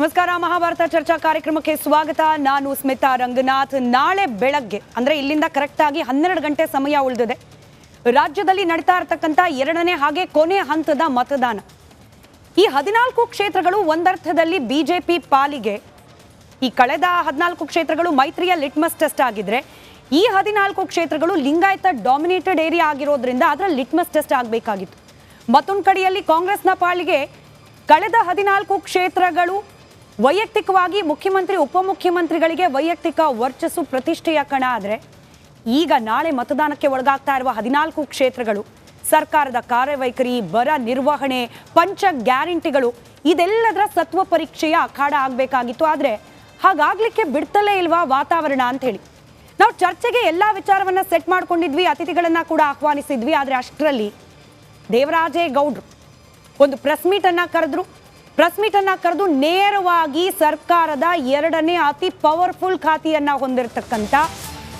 ನಮಸ್ಕಾರ, ಮಹಾಭಾರತ ಚರ್ಚಾ ಕಾರ್ಯಕ್ರಮಕ್ಕೆ ಸ್ವಾಗತ. ನಾನು ಸ್ಮಿತಾ ರಂಗನಾಥ್. ನಾಳೆ ಬೆಳಗ್ಗೆ, ಅಂದ್ರೆ ಇಲ್ಲಿಂದ ಕರೆಕ್ಟ್ ಆಗಿ ಹನ್ನೆರಡು ಗಂಟೆ ಸಮಯ ಉಳಿದಿದೆ. ರಾಜ್ಯದಲ್ಲಿ ನಡೀತಾ ಇರತಕ್ಕಂತ ಎರಡನೇ ಹಾಗೆ ಕೊನೆ ಹಂತದ ಮತದಾನ. ಈ ಹದಿನಾಲ್ಕು ಕ್ಷೇತ್ರಗಳು ಒಂದರ್ಥದಲ್ಲಿ ಬಿಜೆಪಿ ಪಾಲಿಗೆ. ಈ ಕಳೆದ ಹದಿನಾಲ್ಕು ಕ್ಷೇತ್ರಗಳು ಮೈತ್ರಿಯ ಲಿಟ್ಮಸ್ ಟೆಸ್ಟ್ ಆಗಿದ್ರೆ, ಈ ಹದಿನಾಲ್ಕು ಕ್ಷೇತ್ರಗಳು ಲಿಂಗಾಯತ ಡಾಮಿನೇಟೆಡ್ ಏರಿಯಾ ಆಗಿರೋದ್ರಿಂದ ಅದರ ಲಿಟ್ಮಸ್ ಟೆಸ್ಟ್ ಆಗಬೇಕಾಗಿತ್ತು. ಮತ್ತೊಂದು ಕಡೆಯಲ್ಲಿ ಕಾಂಗ್ರೆಸ್ನ ಪಾಲಿಗೆ ಕಳೆದ ಹದಿನಾಲ್ಕು ಕ್ಷೇತ್ರಗಳು ವೈಯಕ್ತಿಕವಾಗಿ ಮುಖ್ಯಮಂತ್ರಿ, ಉಪಮುಖ್ಯಮಂತ್ರಿಗಳಿಗೆ ವೈಯಕ್ತಿಕ ವರ್ಚಸ್ಸು ಪ್ರತಿಷ್ಠೆಯ ಕಣ ಆದರೆ, ಈಗ ನಾಳೆ ಮತದಾನಕ್ಕೆ ಒಳಗಾಗ್ತಾ ಇರುವ ಹದಿನಾಲ್ಕು ಕ್ಷೇತ್ರಗಳು, ಸರ್ಕಾರದ ಕಾರ್ಯವೈಖರಿ, ಬರ ನಿರ್ವಹಣೆ, ಪಂಚ ಗ್ಯಾರಂಟಿಗಳು, ಇದೆಲ್ಲದರ ಸತ್ವ ಪರೀಕ್ಷೆಯ ಅಖಾಡ ಆಗಬೇಕಾಗಿತ್ತು. ಆದರೆ ಹಾಗಾಗ್ಲಿಕ್ಕೆ ಬಿಡ್ತಲೇ ಇಲ್ವಾ ವಾತಾವರಣ ಅಂತ ಹೇಳಿ ನಾವು ಚರ್ಚೆಗೆ ಎಲ್ಲಾ ವಿಚಾರವನ್ನ ಸೆಟ್ ಮಾಡ್ಕೊಂಡಿದ್ವಿ, ಅತಿಥಿಗಳನ್ನ ಕೂಡ ಆಹ್ವಾನಿಸಿದ್ವಿ. ಆದರೆ ಅಷ್ಟರಲ್ಲಿ ದೇವರಾಜೇ ಗೌಡ್ರು ಒಂದು ಪ್ರೆಸ್ ಮೀಟ್ ಅನ್ನ ಕರೆದ್ರು. ಪ್ರೆಸ್ ಅನ್ನ ಕರೆದು ನೇರವಾಗಿ ಸರ್ಕಾರದ ಎರಡನೇ ಅತಿ ಪವರ್ಫುಲ್ ಖಾತೆಯನ್ನ ಹೊಂದಿರತಕ್ಕಂತ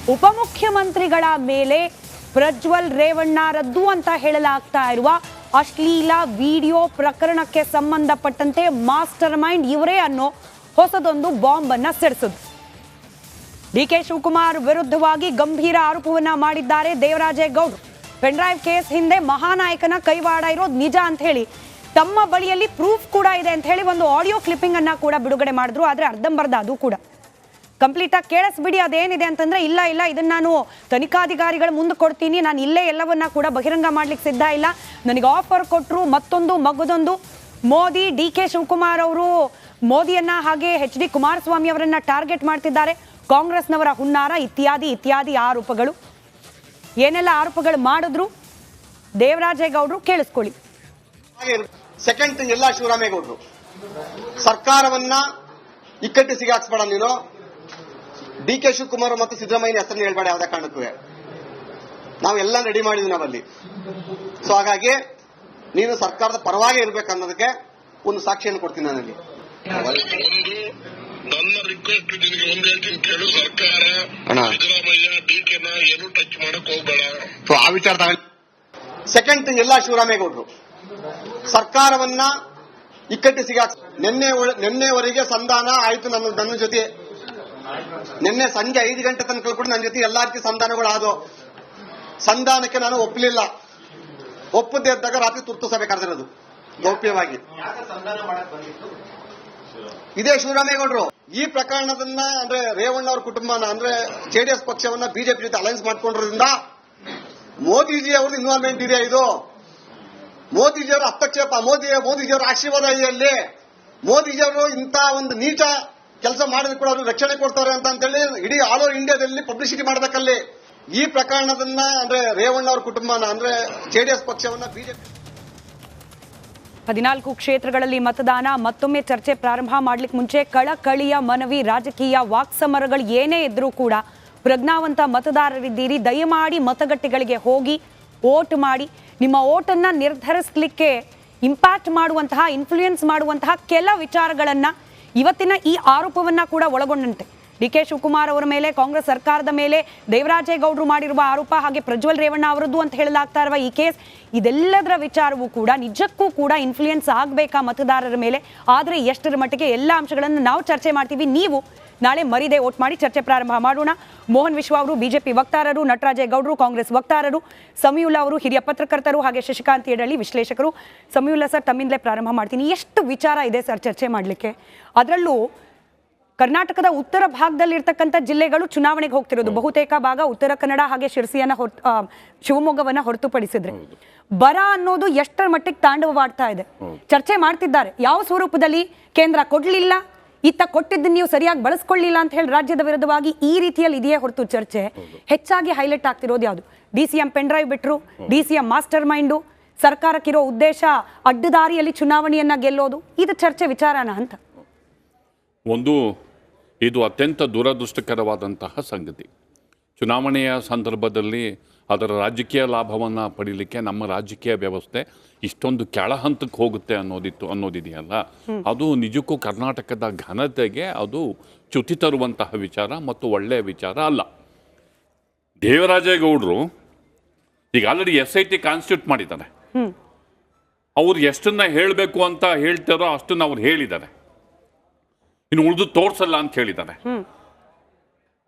ಉಪಮುಖ್ಯಮಂತ್ರಿಗಳ ಮೇಲೆ ಪ್ರಜ್ವಲ್ ರೇವಣ್ಣ ರದ್ದು ಅಂತ ಹೇಳಲಾಗ್ತಾ ಇರುವ ಅಶ್ಲೀಲ ವಿಡಿಯೋ ಪ್ರಕರಣಕ್ಕೆ ಸಂಬಂಧಪಟ್ಟಂತೆ ಮಾಸ್ಟರ್ ಮೈಂಡ್ ಇವರೇ ಅನ್ನೋ ಹೊಸದೊಂದು ಬಾಂಬ್ ಅನ್ನ ಸಿಡಿಸಿದ್ರು ಡಿ ಕೆ ಶಿವಕುಮಾರ್ ವಿರುದ್ಧವಾಗಿ ಗಂಭೀರ ಆರೋಪವನ್ನ ಮಾಡಿದ್ದಾರೆ ದೇವರಾಜೇಗೌಡರು ಪೆನ್ಡ್ರೈವ್ ಕೇಸ್ ಹಿಂದೆ ಮಹಾನಾಯಕನ ಕೈವಾಡ ಇರೋದು ನಿಜ ಅಂತ ಹೇಳಿ ತಮ್ಮ ಬಳಿಯಲ್ಲಿ ಪ್ರೂಫ್ ಕೂಡ ಇದೆ ಅಂತ ಹೇಳಿ ಒಂದು ಆಡಿಯೋ ಕ್ಲಿಪ್ಪಿಂಗ್ ಅನ್ನ ಕೂಡ ಬಿಡುಗಡೆ ಮಾಡಿದ್ರು. ಆದ್ರೆ ಅರ್ಧಂಬರ್ಧ ಅದು ಕೂಡ. ಕಂಪ್ಲೀಟ್ ಆಗಿ ಕೇಳಿಸ್ಬಿಡಿ, ಅದೇನಿದೆ ಅಂತಂದ್ರೆ, ಇಲ್ಲ ಇಲ್ಲ, ಇದನ್ನ ನಾನು ತನಿಖಾಧಿಕಾರಿಗಳ ಮುಂದೆ ಕೊಡ್ತೀನಿ. ನಾನು ಇಲ್ಲೇ ಎಲ್ಲವನ್ನ ಕೂಡ ಬಹಿರಂಗ ಮಾಡ್ಲಿಕ್ಕೆ ಸಿದ್ಧ ಇಲ್ಲ. ನನಗೆ ಆಫರ್ ಕೊಟ್ಟರು ಮತ್ತೊಂದು ಮಗದೊಂದು. ಮೋದಿ, ಡಿ ಕೆ ಶಿವಕುಮಾರ್ ಅವರು ಮೋದಿಯನ್ನ ಹಾಗೆ ಎಚ್ ಡಿ ಕುಮಾರಸ್ವಾಮಿ ಅವರನ್ನ ಟಾರ್ಗೆಟ್ ಮಾಡ್ತಿದ್ದಾರೆ. ಕಾಂಗ್ರೆಸ್ನವರ ಹುನ್ನಾರ, ಇತ್ಯಾದಿ ಇತ್ಯಾದಿ ಆರೋಪಗಳು. ಏನೆಲ್ಲ ಆರೋಪಗಳು ಮಾಡಿದ್ರು? ದೇವರಾಜೇಗೌಡರು ಕೇಳಿಸ್ಕೊಳ್ಳಿ. ಸೆಕೆಂಡ್ ಥಿಂಗ್ ಎಲ್ಲ ಶಿವರಾಮೇಗೌಡರು. ಸರ್ಕಾರವನ್ನ ಇಕ್ಕಟ್ಟು ಸಿಗಾಕ್ಸ್ಬೇಡ ನೀನು. ಡಿ ಕೆ ಶಿವಕುಮಾರ್ ಮತ್ತು ಸಿದ್ದರಾಮಯ್ಯ ಹೆಸರನ್ನ ಹೇಳ್ಬೇಡ ಯಾವುದೇ ಕಾರಣಕ್ಕೂ. ನಾವು ಎಲ್ಲ ರೆಡಿ ಮಾಡಿದ್ವಿ ನಾವಲ್ಲಿ. ಸೊ ಹಾಗಾಗಿ ನೀನು ಸರ್ಕಾರದ ಪರವಾಗಿ ಇರಬೇಕನ್ನೋದಕ್ಕೆ ಒಂದು ಸಾಕ್ಷಿಯನ್ನು ಕೊಡ್ತೀನಿ ನಾನಲ್ಲಿ. ನನ್ನ ರಿಕ್ವೆಸ್ಟ್ ನಿನಗೆ ಒಂದ್ ಹೇಳ್ತೀನಿ ಕೇಳು ಸರ್ಕಾರ. ಸಿದ್ದರಾಮಯ್ಯ ಡಿ ಕೆನ ಏನು ಟಚ್ ಮಾಡಕ್ ಹೋಗ್ಬೇಡ. ಸೊ ಆ ವಿಚಾರದಾಗ ಸೆಕೆಂಡ್ ಥಿಂಗ್ ಎಲ್ಲ ಶಿವರಾಮೇಗೌಡರು. ಸರ್ಕಾರವನ್ನ ಇಕ್ಕಟ್ಟು ಸಿಗಾಕ್ಸ್ ನಿನ್ನೆ ನಿನ್ನೆವರೆಗೆ ಸಂಧಾನ ಆಯ್ತು ನನ್ನ ನನ್ನ ಜೊತೆ. ನಿನ್ನೆ ಸಂಜೆ ಐದು ಗಂಟೆ ತನಕ ಕೂಡ ನನ್ನ ಜೊತೆ ಎಲ್ಲಾ ರೀತಿ ಸಂಧಾನಗಳು ಆದವು. ಸಂಧಾನಕ್ಕೆ ನಾನು ಒಪ್ಪಲಿಲ್ಲ. ಒಪ್ಪದೇ ಇದ್ದಾಗ ರಾತ್ರಿ ತುರ್ತು ಸಭೆ ಕರೆದಿರೋದು, ಗೌಪ್ಯವಾಗಿ. ಇದೇ ಶಿವರಾಮೇಗೌಡರು. ಈ ಪ್ರಕರಣದನ್ನ ಅಂದ್ರೆ ರೇವಣ್ಣ ಅವರ ಕುಟುಂಬನ ಅಂದ್ರೆ ಜೆಡಿಎಸ್ ಪಕ್ಷವನ್ನ ಬಿಜೆಪಿ ಜೊತೆ ಅಲೈನ್ಸ್ ಮಾಡ್ಕೊಂಡಿರೋದ್ರಿಂದ ಮೋದಿಜಿ ಅವ್ರದ್ದು ಇನ್ವಾಲ್ವ್ಮೆಂಟ್ ಇದೆ ಇದು? ಮೋದಿಜಿಯವರ ಹಸ್ತಕ್ಷೇಪ, ಮೋದಿ, ಮೋದಿಜಿಯವರ ಆಶೀರ್ವಾದ ಇದೆಯಲ್ಲಿ? ಮೋದಿಜಿಯವರು ಇಂಥ ಒಂದು ನೀಟ ಕೆಲಸ ಮಾಡಿದ್ರು ಕೂಡ ಅವರು ರಕ್ಷಣೆ ಕೊಡ್ತಾರೆ ಅಂತ ಅಂತೇಳಿ ಇಡೀ ಆಲ್ ಓವರ್ ಇಂಡಿಯಾದಲ್ಲಿ ಪಬ್ಲಿಸಿಟಿ ಮಾಡಬೇಕಲ್ಲಿ. ಈ ಪ್ರಕರಣದನ್ನ ಅಂದ್ರೆ ರೇವಣ್ಣ ಅವರ ಕುಟುಂಬನ ಅಂದ್ರೆ ಜೆಡಿಎಸ್ ಪಕ್ಷವನ್ನ ಬಿಜೆಪಿ ಹದಿನಾಲ್ಕು ಕ್ಷೇತ್ರಗಳಲ್ಲಿ ಮತದಾನ, ಮತ್ತೊಮ್ಮೆ ಚರ್ಚೆ ಪ್ರಾರಂಭ ಮಾಡ್ಲಿಕ್ಕೆ ಮುಂಚೆ ಕಳಕಳಿಯ ಮನವಿ, ರಾಜಕೀಯ ವಾಕ್ಸಮರಗಳು ಏನೇ ಇದ್ರೂ ಕೂಡ ಪ್ರಜ್ಞಾವಂತ ಮತದಾರರಿದ್ದೀರಿ, ದಯಮಾಡಿ ಮತಗಟ್ಟೆಗಳಿಗೆ ಹೋಗಿ ಓಟ್ ಮಾಡಿ ನಿಮ್ಮ ಓಟನ್ನು ನಿರ್ಧರಿಸಲಿಕ್ಕೆ ಇಂಪ್ಯಾಕ್ಟ್ ಮಾಡುವಂತಹ ಇನ್ಫ್ಲೂಯೆನ್ಸ್ ಮಾಡುವಂತಹ ಕೆಲ ವಿಚಾರಗಳನ್ನ ಇವತ್ತಿನ ಈ ಆರೋಪವನ್ನ ಕೂಡ ಒಳಗೊಂಡಂತೆ. ಡಿ ಕೆ ಶಿವಕುಮಾರ್ ಅವರ ಮೇಲೆ, ಕಾಂಗ್ರೆಸ್ ಸರ್ಕಾರದ ಮೇಲೆ, ದೇವರಾಜೇಗೌಡರು ಮಾಡಿರುವ ಆರೋಪ ಹಾಗೆ ಪ್ರಜ್ವಲ್ ರೇವಣ್ಣ ಅವರದ್ದು ಅಂತ ಹೇಳಲಾಗ್ತಾ ಇರುವ ಈ ಕೇಸ್, ಇದೆಲ್ಲದರ ವಿಚಾರವೂ ಕೂಡ, ನಿಜಕ್ಕೂ ಕೂಡ ಇನ್ಫ್ಲೂಯೆನ್ಸ್ ಆಗಬೇಕಾ ಮತದಾರರ ಮೇಲೆ? ಆದರೆ ಎಷ್ಟರ ಮಟ್ಟಿಗೆ ಎಲ್ಲ ಅಂಶಗಳನ್ನು ನಾವು ಚರ್ಚೆ ಮಾಡ್ತೀವಿ. ನೀವು ನಾಳೆ ಮರಿದೆ ಓಟ್ ಮಾಡಿ ಚರ್ಚೆ ಪ್ರಾರಂಭ ಮಾಡೋಣ. ಮೋಹನ್ ವಿಶ್ವ ಅವರು ಬಿಜೆಪಿ ವಕ್ತಾರರು ನಟರಾಜೇಗೌಡರು ಕಾಂಗ್ರೆಸ್ ವಕ್ತಾರರು ಸಮೀವುಲ್ಲಾ ಅವರು ಹಿರಿಯ ಪತ್ರಕರ್ತರು ಹಾಗೆ ಶಶಿಕಾಂತ್ ಯಡಳ್ಳಿ ವಿಶ್ಲೇಷಕರು. ಸಮೀವುಲ್ಲಾ ಸರ್ ತಮ್ಮಿಂದಲೇ ಪ್ರಾರಂಭ ಮಾಡ್ತೀನಿ. ಎಷ್ಟು ವಿಚಾರ ಇದೆ ಸರ್ ಚರ್ಚೆ ಮಾಡಲಿಕ್ಕೆ. ಅದರಲ್ಲೂ ಕರ್ನಾಟಕದ ಉತ್ತರ ಭಾಗದಲ್ಲಿರ್ತಕ್ಕಂಥ ಜಿಲ್ಲೆಗಳು ಚುನಾವಣೆಗೆ ಹೋಗ್ತಿರೋದು. ಬಹುತೇಕ ಭಾಗ ಉತ್ತರ ಕನ್ನಡ ಹಾಗೆ ಶಿರಸಿಯನ್ನ ಹೊರ ಶಿವಮೊಗ್ಗವನ್ನ ಹೊರತುಪಡಿಸಿದ್ರೆ. ಬರ ಅನ್ನೋದು ಎಷ್ಟರ ಮಟ್ಟಿಗೆ ತಾಂಡವವಾಡ್ತಾ ಇದೆ. ಚರ್ಚೆ ಮಾಡ್ತಿದ್ದಾರೆ. ಯಾವ ಸ್ವರೂಪದಲ್ಲಿ ಕೇಂದ್ರ ಕೊಡ್ಲಿಲ್ಲ? ಇತ್ತ ಕೊಟ್ಟಿದ್ದು ನೀವು ಸರಿಯಾಗಿ ಬಳಸ್ಕೊಳ್ಳಿಲ್ಲ ಅಂತ ಹೇಳಿ ರಾಜ್ಯದ ವಿರುದ್ಧವಾಗಿ ಈ ರೀತಿಯಲ್ಲಿ ಇದೆಯೇ ಹೊರತು ಚರ್ಚೆ. ಹೆಚ್ಚಾಗಿ ಹೈಲೈಟ್ ಆಗ್ತಿರೋದು ಯಾವುದು? D C M pen drive ಬಿಟ್ರು D C M master mind ಸರ್ಕಾರಕ್ಕಿರೋ ಉದ್ದೇಶ ಅಡ್ಡದಾರಿಯಲ್ಲಿ ಚುನಾವಣೆಯನ್ನ ಗೆಲ್ಲೋದು ಇದು ಚರ್ಚೆ ವಿಚಾರನ ಅಂತ. ಒಂದು ಇದು ಅತ್ಯಂತ ದುರದೃಷ್ಟಕರವಾದಂತಹ ಸಂಗತಿ. ಚುನಾವಣೆಯ ಸಂದರ್ಭದಲ್ಲಿ ಅದರ ರಾಜಕೀಯ ಲಾಭವನ್ನು ಪಡೀಲಿಕ್ಕೆ ನಮ್ಮ ರಾಜಕೀಯ ವ್ಯವಸ್ಥೆ ಇಷ್ಟೊಂದು ಕೆಳ ಹಂತಕ್ಕೆ ಹೋಗುತ್ತೆ ಅನ್ನೋದಿತ್ತು ಅನ್ನೋದಿದೆಯಲ್ಲ? ಅದು ನಿಜಕ್ಕೂ ಕರ್ನಾಟಕದ ಘನತೆಗೆ ಅದು ಚ್ಯುತಿ ತರುವಂತಹ ವಿಚಾರ ಮತ್ತು ಒಳ್ಳೆಯ ವಿಚಾರ ಅಲ್ಲ. ದೇವರಾಜೇಗೌಡರು ಈಗ already S I T constitute ಮಾಡಿದ್ದಾರೆ. ಅವ್ರು ಎಷ್ಟನ್ನ ಹೇಳಬೇಕು ಅಂತ ಹೇಳ್ತಾರೋ ಅಷ್ಟನ್ನ ಅವ್ರು ಹೇಳಿದ್ದಾರೆ. ಇನ್ನು ಉಳಿದು ತೋರ್ಸಲ್ಲ ಅಂತ ಹೇಳಿದ್ದಾರೆ.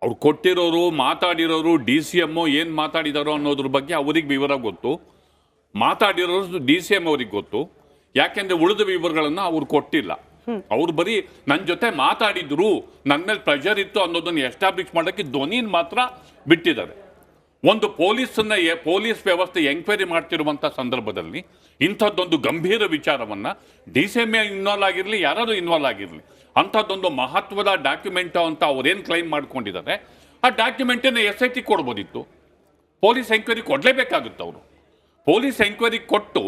ಅವ್ರು ಕೊಟ್ಟಿರೋರು ಮಾತಾಡಿರೋರು ಡಿ ಸಿ ಎಮ್ಮು ಏನು ಮಾತಾಡಿದಾರೋ ಅನ್ನೋದ್ರ ಬಗ್ಗೆ ಅವರಿಗೆ ವಿವರ ಗೊತ್ತು. ಮಾತಾಡಿರೋರು ಡಿ ಸಿ ಎಂ ಅವ್ರಿಗೆ ಗೊತ್ತು. ಯಾಕೆಂದ್ರೆ ಉಳಿದ ವಿವರಗಳನ್ನು ಅವ್ರು ಕೊಟ್ಟಿಲ್ಲ. ಅವ್ರು ಬರೀ ನನ್ನ ಜೊತೆ ಮಾತಾಡಿದ್ರು ನನ್ನ ಮೇಲೆ ಪ್ರೆಷರ್ ಇತ್ತು ಅನ್ನೋದನ್ನ ಎಸ್ಟಾಬ್ಲಿಷ್ ಮಾಡೋಕ್ಕೆ ಧ್ವನಿನ ಮಾತ್ರ ಬಿಟ್ಟಿದ್ದಾರೆ. ಒಂದು ಪೊಲೀಸನ್ನ ಎ- ಪೊಲೀಸ್ ವ್ಯವಸ್ಥೆ ಎಂಕ್ವೈರಿ ಮಾಡ್ತಿರುವಂಥ ಸಂದರ್ಭದಲ್ಲಿ ಇಂಥದ್ದೊಂದು ಗಂಭೀರ ವಿಚಾರವನ್ನ ಡಿ ಸಿ ಎಂ ಇನ್ವಾಲ್ವ್ ಆಗಿರಲಿ ಯಾರಾದರೂ ಇನ್ವಾಲ್ವ್ ಆಗಿರಲಿ ಅಂಥದ್ದೊಂದು ಮಹತ್ವದ ಡಾಕ್ಯುಮೆಂಟ್ ಅಂತ ಅವರೇನು ಕ್ಲೈಮ್ ಮಾಡ್ಕೊಂಡಿದ್ದಾರೆ, ಆ ಡಾಕ್ಯುಮೆಂಟನ್ನು ಎಸ್ ಐ ಟಿ ಕೊಡ್ಬೋದಿತ್ತು. ಪೊಲೀಸ್ ಎಂಕ್ವೈರಿ ಕೊಡಲೇಬೇಕಾಗುತ್ತೆ ಅವರು. ಪೊಲೀಸ್ ಎಂಕ್ವೈರಿ ಕೊಟ್ಟು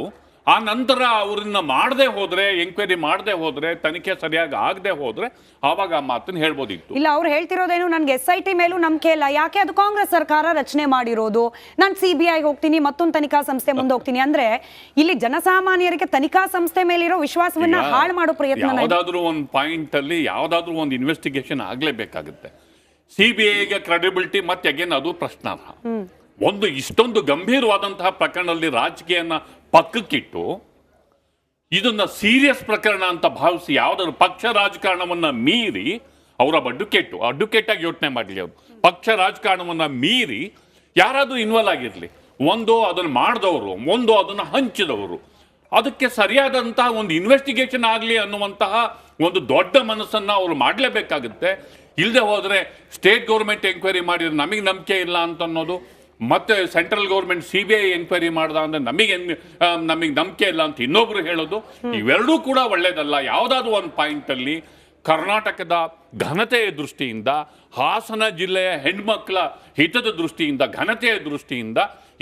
ಆ ನಂತರ ಅವ್ರನ್ನ ಮಾಡದೆ ಹೋದ್ರೆ ಎಂಕ್ವೈರಿ ಮಾಡದೆ ಹೋದ್ರೆ ತನಿಖೆ ಸರಿಯಾಗಿ ಆಗದೆ ಹೋದ್ರೆ ಆವಾಗ ಆ ಮಾತನ್ನ ಹೇಳ್ಬೋದಿತ್ತು. ಇಲ್ಲ ಅವ್ರು ಹೇಳ್ತಿರೋದೇನು ನನ್ಗೆ ಎಸ್ ಐ ಟಿ ಮೇಲೂ ನಂಬಿಕೆ ಇಲ್ಲ. ಯಾಕೆ ಅದು ಕಾಂಗ್ರೆಸ್ ಸರ್ಕಾರ ರಚನೆ ಮಾಡಿರೋದು? ನಾನು ಸಿ ಬಿ ಐ ಹೋಗ್ತೀನಿ ಮತ್ತೊಂದು ತನಿಖಾ ಸಂಸ್ಥೆ ಮುಂದೆ ಹೋಗ್ತೀನಿ ಅಂದ್ರೆ ಇಲ್ಲಿ ಜನಸಾಮಾನ್ಯರಿಗೆ ತನಿಖಾ ಸಂಸ್ಥೆ ಮೇಲಿರೋ ವಿಶ್ವಾಸವನ್ನ ಹಾಳು ಮಾಡೋ ಪ್ರಯತ್ನ ಯಾವ್ದಾದ್ರು ಒಂದು ಪಾಯಿಂಟ್ ಅಲ್ಲಿ ಯಾವ್ದಾದ್ರು ಒಂದು ಇನ್ವೆಸ್ಟಿಗೇಷನ್ ಆಗ್ಲೇಬೇಕಾಗುತ್ತೆ. ಸಿ ಬಿ ಐಗೆ ಕ್ರೆಡಿಬಿಲಿಟಿ ಮತ್ತೆ ಅಗೇನ್ ಅದು ಪ್ರಶ್ನಾರ್ಹ. ಒಂದು ಇಷ್ಟೊಂದು ಗಂಭೀರವಾದಂತಹ ಪ್ರಕರಣದಲ್ಲಿ ರಾಜಕೀಯನ ಪಕ್ಕಕ್ಕಿಟ್ಟು ಇದನ್ನು ಸೀರಿಯಸ್ ಪ್ರಕರಣ ಅಂತ ಭಾವಿಸಿ ಯಾವುದಾದ್ರು ಪಕ್ಷ ರಾಜಕಾರಣವನ್ನು ಮೀರಿ ಅವರ ಅಡ್ಡುಕೆಟ್ಟು ಅಡ್ಡುಕೆಟ್ಟಾಗಿ ಆಗಿ ಯೋಚನೆ ಮಾಡಲಿ ಅವರು. ಪಕ್ಷ ರಾಜಕಾರಣವನ್ನು ಮೀರಿ ಯಾರಾದರೂ ಇನ್ವಾಲ್ವ್ ಆಗಿರಲಿ. ಒಂದು ಅದನ್ನು ಮಾಡಿದವರು, ಒಂದು ಅದನ್ನು ಹಂಚಿದವರು. ಅದಕ್ಕೆ ಸರಿಯಾದಂತಹ ಒಂದು ಇನ್ವೆಸ್ಟಿಗೇಷನ್ ಆಗಲಿ ಅನ್ನುವಂತಹ ಒಂದು ದೊಡ್ಡ ಮನಸ್ಸನ್ನು ಅವರು ಮಾಡಲೇಬೇಕಾಗುತ್ತೆ. ಇಲ್ಲದೆ ಹೋದರೆ ಸ್ಟೇಟ್ ಗೌರ್ಮೆಂಟ್ ಎಂಕ್ವೈರಿ ಮಾಡಿದ್ರೆ ನಮಗೆ ನಂಬಿಕೆ ಇಲ್ಲ ಅಂತ ಅನ್ನೋದು ಮತ್ತೆ central government C B I enquiry ಮಾಡ್ದ ಅಂದ್ರೆ ನಮಗೆ ನಮಗೆ ನಂಬಿಕೆ ಇಲ್ಲ ಅಂತ ಇನ್ನೊಬ್ರು ಹೇಳೋದು. ಇವೆರಡೂ ಕೂಡ ಒಳ್ಳೇದಲ್ಲ. ಯಾವುದಾದ್ರೂ ಒಂದು ಪಾಯಿಂಟ್ ಅಲ್ಲಿ ಕರ್ನಾಟಕದ ಘನತೆಯ ದೃಷ್ಟಿಯಿಂದ ಹಾಸನ ಜಿಲ್ಲೆಯ ಹೆಣ್ಮಕ್ಳ ಹಿತದ ದೃಷ್ಟಿಯಿಂದ ಘನತೆಯ ದೃಷ್ಟಿಯಿಂದ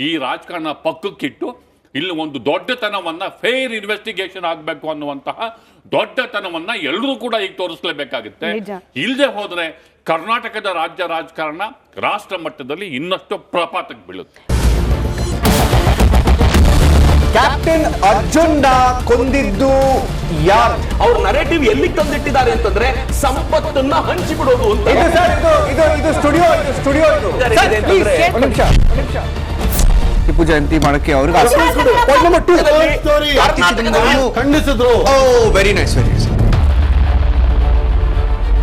ಈ ರಾಜಕಾರಣ ಪಕ್ಕಕ್ಕಿಟ್ಟು ಇಲ್ಲಿ ಒಂದು ದೊಡ್ಡತನವನ್ನ ಫೇರ್ ಇನ್ವೆಸ್ಟಿಗೇಷನ್ ಆಗಬೇಕು ಅನ್ನುವಂತಹ ದೊಡ್ಡತನವನ್ನ ಎಲ್ಲರೂ ಕೂಡ ಈಗ ತೋರಿಸಲೇಬೇಕಾಗುತ್ತೆ. ಇಲ್ಲದೆ ಹೋದ್ರೆ ಕರ್ನಾಟಕದ ರಾಜ್ಯ ರಾಜಕಾರಣ ರಾಷ್ಟ್ರ ಮಟ್ಟದಲ್ಲಿ ಇನ್ನಷ್ಟು ಪ್ರಪಾತಕ್ಕೆ ಬೀಳುತ್ತೆ. ಕ್ಯಾಪ್ಟನ್ ಅರ್ಜುನ್ನ ಕೊಂದಿದ್ದು ಯಾರು? ಅವ್ರ ನರೇಟಿವ್ ಎಲ್ಲಿ ತಂದಿಟ್ಟಿದ್ದಾರೆ ಅಂತಂದ್ರೆ ಸಂಪತ್ತನ್ನ ಹಂಚಿಬಿಡೋದು ಅಂತ. ಇದು ಸರ್ ಇದು ಇದು ಇದು ಸ್ಟುಡಿಯೋ ಇದು ಸ್ಟುಡಿಯೋ ಇದು. ಇದ್ದಾರೆ, ಸರ್, ಇದೆ please, ಅಂತಂದ್ರೆ- ಒಂದ್ ನಿಮಿಷ. ಒಂದ್ ನಿಮಿಷ. ಟಿಪ್ಪು ಜಯಂತಿ ಮಾಡಕ್ಕೆ ಅವ್ರಿಗೆ ಖಂಡಿಸಿದ್ರು. Very nice very nice